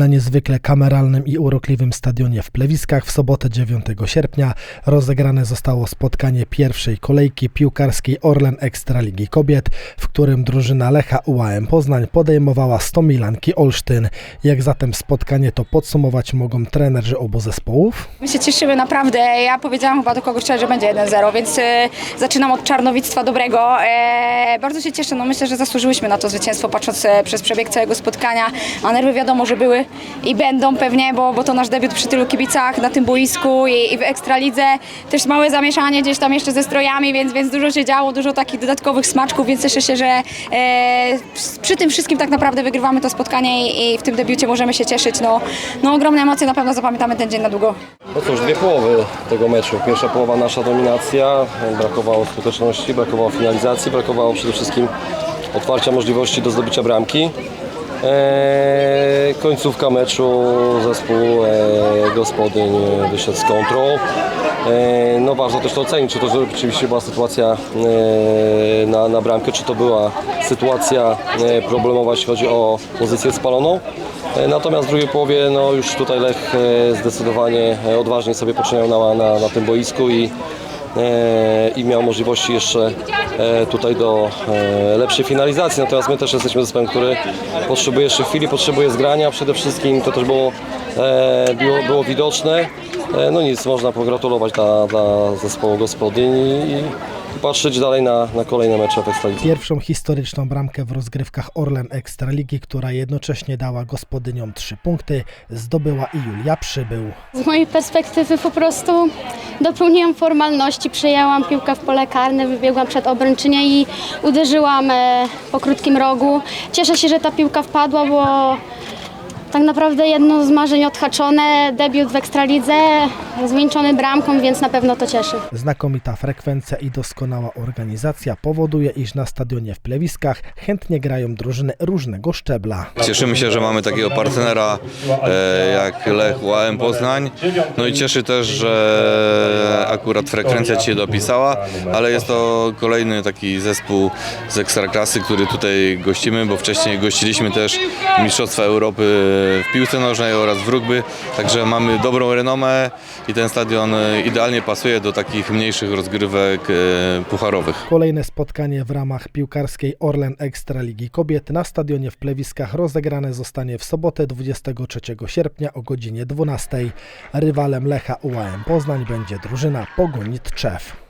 Na niezwykle kameralnym i urokliwym stadionie w Plewiskach w sobotę 9 sierpnia rozegrane zostało spotkanie pierwszej kolejki piłkarskiej Orlen Ekstraligi Kobiet, w którym drużyna Lecha UAM Poznań podejmowała 100 Milanki Olsztyn. Jak zatem spotkanie to podsumować mogą trenerzy obu zespołów? My się cieszymy naprawdę. Ja powiedziałam chyba do kogoś że będzie 1-0, więc e, zaczynam od czarnowictwa dobrego. E, bardzo się cieszę, no myślę, że zasłużyłyśmy na to zwycięstwo, patrząc e, przez przebieg całego spotkania. A nerwy wiadomo, że były i będą pewnie, bo, bo to nasz debiut przy tylu kibicach na tym boisku i, i w Ekstralidze. Też małe zamieszanie gdzieś tam jeszcze ze strojami, więc, więc dużo się działo, dużo takich dodatkowych smaczków, więc cieszę się, że e, przy tym wszystkim tak naprawdę wygrywamy to spotkanie i, i w tym debiucie możemy się cieszyć. No, no ogromne emocje, na pewno zapamiętamy ten dzień na długo. No cóż, dwie połowy tego meczu. Pierwsza połowa nasza dominacja, brakowało skuteczności, brakowało finalizacji, brakowało przede wszystkim otwarcia możliwości do zdobycia bramki. Eee, końcówka meczu zespół e, gospodyń wyszedł z kontrą. Eee, no warto też to ocenić, czy to rzeczywiście była sytuacja e, na, na bramkę, czy to była sytuacja e, problemowa, jeśli chodzi o pozycję spaloną. E, Natomiast w drugiej połowie no już tutaj Lech e, zdecydowanie e, odważnie sobie poczyniał na, na, na tym boisku i, e, i miał możliwości jeszcze e, tutaj do e, lepszej finalizacji. Natomiast my też jesteśmy zespołem, który potrzebuje jeszcze chwili, potrzebuje zgrania przede wszystkim. To też było, e, było, było widoczne. E, no nic, można pogratulować dla, dla zespołu gospodyń i, i patrzeć dalej na, na kolejne mecze w Ekstralidze. Pierwszą historyczną bramkę w rozgrywkach Orlen Ekstraligi, która jednocześnie dała gospodyniom trzy punkty, zdobyła i Julia Przybył. Z mojej perspektywy po prostu dopełniłam formalności, przejęłam piłkę w pole karne, wybiegłam przed obręczynię i uderzyłam e, po krótkim rogu. Cieszę się, że ta piłka wpadła, bo tak naprawdę jedno z marzeń odhaczone, debiut w Ekstralidze, zwieńczony bramką, więc na pewno to cieszy. Znakomita frekwencja i doskonała organizacja powoduje, iż na stadionie w Plewiskach chętnie grają drużyny różnego szczebla. Cieszymy się, że mamy takiego partnera e, jak Lech UAM Poznań. No i cieszy też, że akurat frekwencja ci się dopisała, ale jest to kolejny taki zespół z Ekstraklasy, który tutaj gościmy, bo wcześniej gościliśmy też Mistrzostwa Europy w piłce nożnej oraz w rugby, także mamy dobrą renomę i ten stadion e, idealnie pasuje do takich mniejszych rozgrywek e, pucharowych. Kolejne spotkanie w ramach piłkarskiej Orlen Ekstraligi Kobiet na stadionie w Plewiskach rozegrane zostanie w sobotę 23 sierpnia o godzinie 12. Rywalem Lecha UAM Poznań będzie drużyna Pogonit Czew.